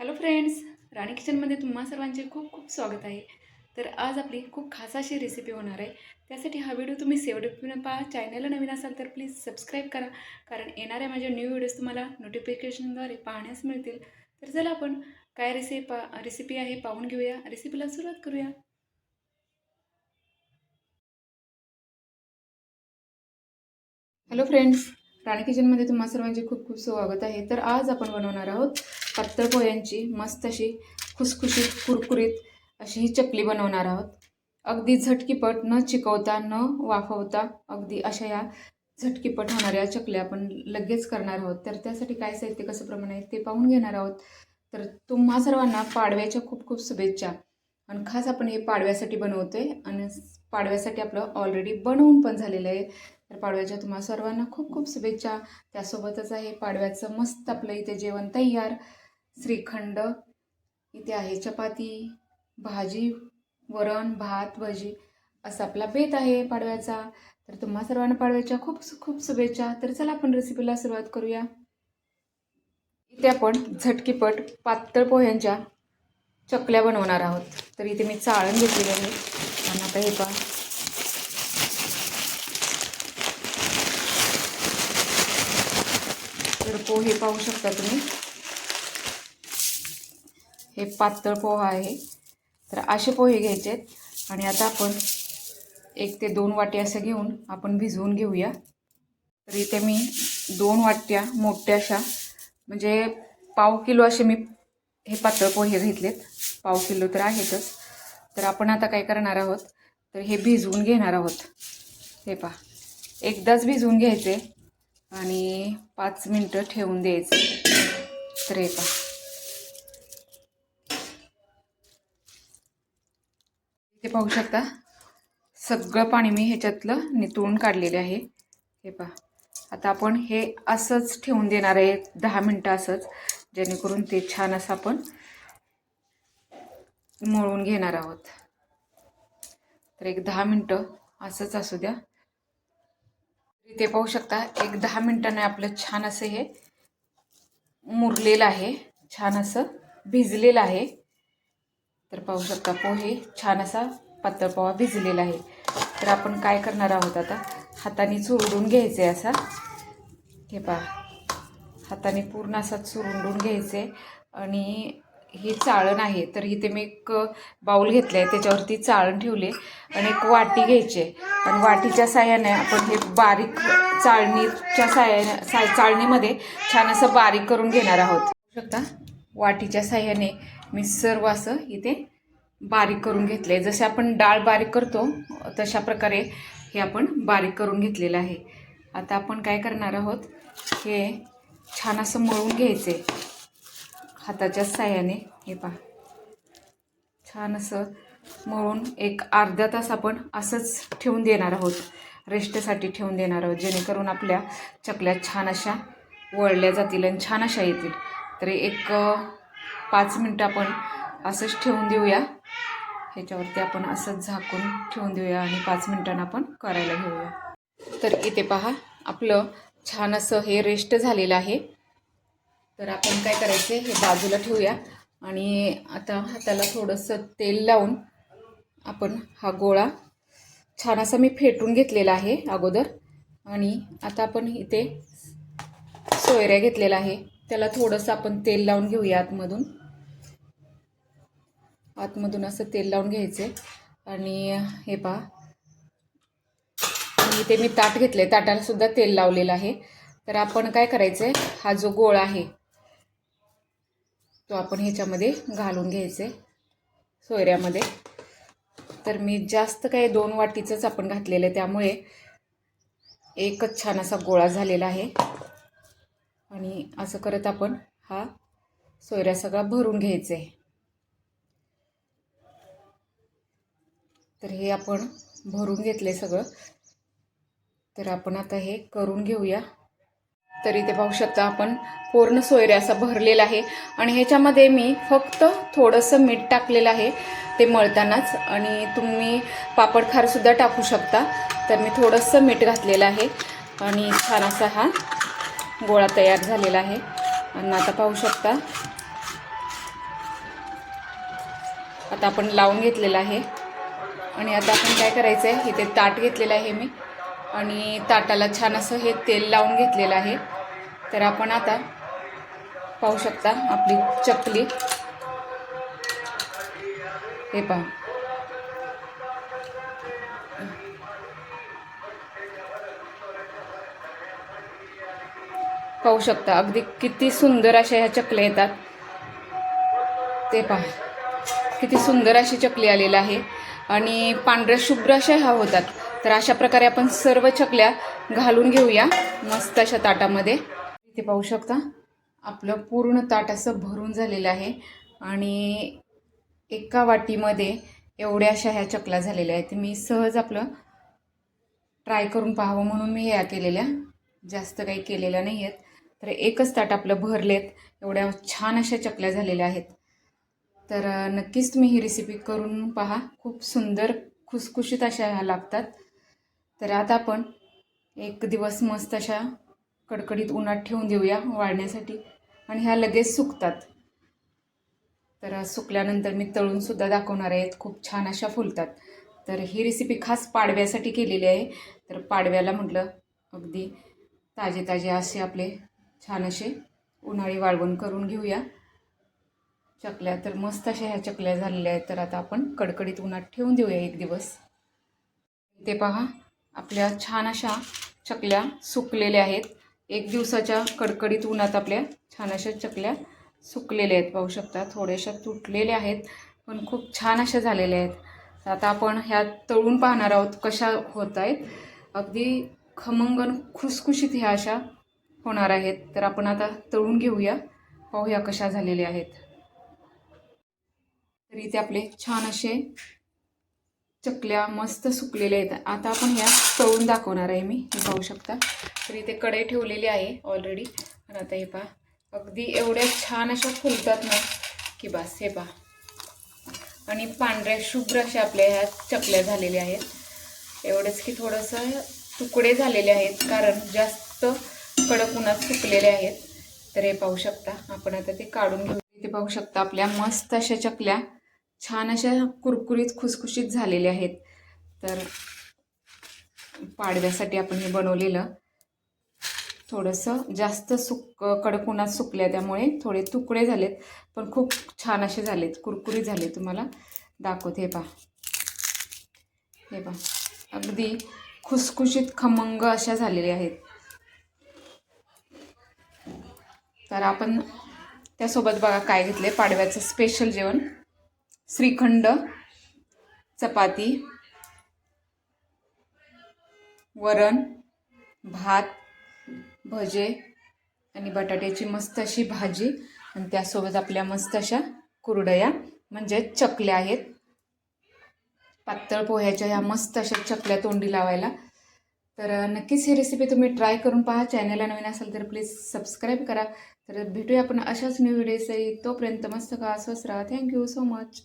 Hello friends राणी किचनमध्ये तुम्हा सर्वांचे खूप खूप स्वागत आहे. तर आज आपली खूप खास अशी रेसिपी होणार आहे. त्यासाठी हा व्हिडिओ तुम्ही सेवढं पहा. चॅनलला नवीन असाल तर प्लीज सबस्क्राईब करा. कारण येणाऱ्या माझ्या न्यू व्हिडिओज तुम्हाला नोटिफिकेशनद्वारे पाहण्यास मिळतील. तर चला आपण काय रेसिपी पा रेसिपी आहे पाहून घेऊया. रेसिपीला सुरुवात करूया. हॅलो फ्रेंड्स राणी किचनमध्ये तुम्हा सर्वांचे खूप खूप स्वागत आहे. तर आज आपण बनवणार आहोत पातळ पोह्यांची मस्त अशी खुसखुशीत कुरकुरीत अशी ही चकली बनवणार आहोत. अगदी झटकीपट न चिकवता न वाफवता अगदी अशा या झटकीपट होणाऱ्या चकल्या आपण लगेच करणार आहोत. तर त्यासाठी काय साहित्य कसं प्रमाण आहे ते पाहून घेणार आहोत. तर तुम्हा सर्वांना पाडव्याच्या खूप खूप शुभेच्छा. आणि खास आपण हे पाडव्यासाठी बनवतो आहे आणि पाडव्यासाठी आपलं ऑलरेडी बनवून पण झालेलं आहे. तर पाडव्याच्या तुम्हा सर्वांना खूप खूप शुभेच्छा. त्यासोबतच आहे पाडव्याचं मस्त आपलं इथे जेवण तयार. श्रीखंड इथे आहे चपाती भाजी वरण भात भजी असा आपला बेत आहे पाडव्याचा. तर तुम्हा सर्वांना पाडव्याच्या खूप खूप शुभेच्छा. तर चला आपण रेसिपीला सुरुवात करूया. इथे आपण झटकीपट पातळ पोह्यांच्या चकल्या बनवणार आहोत. तर इथे मी चाळण घेतलेली आहे. आणि आता हे पहा. पोहे पाहू शकता तुम्ही. हे पातळ पोहा आहे. तर असे पोहे घ्यायचे आहेत. आणि आता आपण एक ते दोन वाट्या असं घेऊन आपण भिजवून घेऊया. तर इथे मी दोन वाट्या मोठ्या अशा म्हणजे पाव किलो असे मी हे पातळ पोहे घेतलेत. पाव किलो तर आहेतच. तर आपण आता काय करणार आहोत? तर हे भिजवून घेणार आहोत. हे पहा. एकदाच भिजवून घ्यायचे. आणि पाच मिनटं ठेवून द्यायचं. तर हे पहा. इथे पाहू शकता सगळं पाणी मी ह्याच्यातलं नितळून काढलेले आहे. हे पहा. आता आपण हे असंच ठेवून देणार आहे दहा मिनटं असंच जेणेकरून ते छान असं आपण मळून घेणार आहोत. तर एक दहा मिनटं असंच असू द्या. इथे पाहू शकता एक दहा मिनटाने आपलं छान असं हे मुरलेलं आहे. छान असं भिजलेलं आहे. तर पाहू शकता पोहे छान असा पातळ पोहा भिजलेला आहे. तर आपण काय करणार आहोत आता? हाताने चुरडून घ्यायचे असा. हे पहा. हाताने पूर्ण असा चुरडून घ्यायचे आणि ही चाळण आहे तर इथे मी एक बाऊल घेतलं आहे त्याच्यावरती चाळण ठेवले आणि एक वाटी घ्यायची. आणि वाटीच्या साह्याने आपण हे बारीक चाळणीच्या साह्याने सा चाळणीमध्ये छान असं बारीक करून घेणार आहोत. शकता वाटीच्या साह्याने मी सर्व असं इथे बारीक करून घेतलं आहे जसे आपण डाळ बारीक करतो तशा प्रकारे हे आपण बारीक करून घेतलेलं आहे. आता आपण काय करणार आहोत हे छान असं मळून घ्यायचे हाताच्या साह्याने. हे पहा. छान असं मळून एक अर्धा तास आपण असंच ठेवून देणार आहोत. रेस्टसाठी ठेवून देणार आहोत. जेणेकरून आपल्या चकल्या छान अशा वळल्या जातील आणि छान अशा येतील. तर एक पाच मिनटं आपण असंच ठेवून देऊया. ह्याच्यावरती आपण असंच झाकून ठेवून देऊया आणि पाच मिनटांना आपण करायला घेऊया. तर इथे पहा आपलं छान असं हे रेस्ट झालेलं आहे. तर आपण काय करायचं हे बाजूला ठेवूया. आणि आता हाताला थोडंसं तेल लावून आपण हा गोळा छान असा मी फेटून घेतलेला आहे अगोदर. आणि आता आपण इथे सोयऱ्या घेतलेला आहे. त्याला थोडंसं आपण तेल लावून घेऊया आतमधून. आतमधून असं तेल लावून घ्यायचे आणि हे पहा. आणि इथे मी ताट घेतले ताटाला सुद्धा तेल लावलेलं आहे. तर आपण काय करायचं आहे हा जो गोळा आहे तो आपण ह्याच्यामध्ये घालून घ्यायचे सोयऱ्यामध्ये. तर मी जास्त काही दोन वाटीचंच आपण घातलेलं आहे त्यामुळे एकच छान असा गोळा झालेला आहे. आणि असं करत आपण हा सोयऱ्या सगळा भरून घ्यायचा. आहे तर हे आपण भरून घेतले सगळं. तर आपण आता हे करून घेऊया. तर इथे पाहू शकता आपण. पूर्ण सोयरे असा भरलेला आहे. आणि ह्याच्यामध्ये मी फक्त थोडंसं मीठ टाकलेलं आहे. ते मळतानाच. आणि तुम्ही पापड खारसुद्धा टाकू शकता. तर मी थोडंसं मीठ घातलेलं आहे. आणि छान असा हा गोळा तयार झालेला आहे. आणि आता पाहू शकता. आता आपण लावून घेतलेला आहे. आणि आता आपण काय करायचं आहे इथे ताट घेतलेलं आहे मी. आणि ताटाला छान असं हे तेल लावून घेतलेलं आहे. तर आपण आता पाहू शकता आपली चकली. हे पहा. पाहू शकता अगदी किती सुंदर अशा ह्या चकल्या येतात. ते पहा. किती सुंदर अशी चकली आलेली आहे. आणि पांढऱ्या शुभ्र अशा ह्या होतात. तर अशा प्रकारे आपण सर्व चकल्या घालून घेऊया. मस्त अशा ताटामध्ये. इथे पाहू शकता आपलं पूर्ण ताट असं भरून झालेलं आहे. आणि एका वाटीमध्ये एवढ्या अशा ह्या चकल्या झालेल्या आहेत. मी सहज आपलं ट्राय करून पाहावं म्हणून मी ह्या केलेल्या. जास्त काही केलेल्या नाही आहेत. तर एकच ताट आपलं भरलेत. एवढ्या छान अशा चकल्या झालेल्या आहेत. तर नक्कीच तुम्ही ही रेसिपी करून पहा. खूप सुंदर खुसखुशीत अशा ह्या लागतात. तर आता आपण एक दिवस मस्त अशा कडकडीत उन्हात ठेवून देऊया वाळण्यासाठी. आणि ह्या लगेच सुकतात. तर सुकल्यानंतर मी तळूनसुद्धा दाखवणार आहेत. खूप छान अशा फुलतात. तर ही रेसिपी खास पाडव्यासाठी केलेली आहे. तर पाडव्याला म्हटलं अगदी ताजे ताजे असे आपले छान असे उन्हाळी वाळवण करून घेऊया. चकल्या तर मस्त अशा ह्या चकल्या झालेल्या आहेत. तर आता आपण कडकडीत उन्हात ठेवून देऊया एक दिवस. ते पहा. आपल्या छान अशा चकल्या सुकलेल्या आहेत. एक दिवसाच्या कडकडीत उन्हात आपल्या छान अशा चकल्या सुकलेल्या आहेत. पाहू शकता थोड्याशा तुटलेल्या आहेत पण खूप छान अशा झालेल्या आहेत. तर आता आपण ह्या तळून पाहणार आहोत कशा होत आहेत. अगदी खमंगन खुसखुशीत ह्या अशा होणार आहेत. तर आपण आता तळून घेऊया. पाहूया कशा झालेल्या आहेत. तर इथे आपले छान असे चकल्या मस्त सुकलेल्या आहेत. आता आपण ह्या तळून दाखवणार आहे मी. हे पाहू शकता. तर इथे कढई ठेवलेली आहे ऑलरेडी आणि आता हे पहा. अगदी एवढ्या छान अशा फुलतात ना की बस हे पहा. आणि पांढऱ्या शुभ्र अशा आपल्या ह्या चकल्या झालेल्या आहेत. एवढंच की थोडंसं तुकडे झालेले आहेत कारण जास्त कडक उन्हात सुकलेले आहेत. तर हे पाहू शकता. आपण आता ते काढून घेऊ. इथे पाहू शकता आपल्या मस्त अशा चकल्या. छान अशा कुरकुरीत खुसखुशीत झालेल्या आहेत. तर पाडव्यासाठी आपण हे बनवलेलं. थोडंसं जास्त सुक कडक उन्हात सुकल्या त्यामुळे थोडे तुकडे झालेत. पण खूप छान असे झालेत. कुरकुरीत झाले तुम्हाला. दाखवते हे पहा. हे पहा. अगदी खुसखुशीत खमंग अशा झालेल्या आहेत. तर आपण त्यासोबत बघा काय घेतले पाडव्याचं स्पेशल जेवण. श्रीखंड चपाती वरण भात भजे आणि बटाट्याची मस्त अशी भाजी आणि त्यासोबत आपल्या मस्त अशा कुरडया म्हणजे चकल्या आहेत. पातळ पोह्याच्या ह्या मस्त अशा चकल्या तोंडी लावायला. तर नक्कीच ही रेसिपी तुम्ही ट्राय करून पहा. चॅनलला नवीन असेल तर प्लीज सबस्क्राईब करा. तर भेटूया आपण अशाच न्यू व्हिडिओसही तोपर्यंत मस्त का स्वस्त राहा. Thank you so much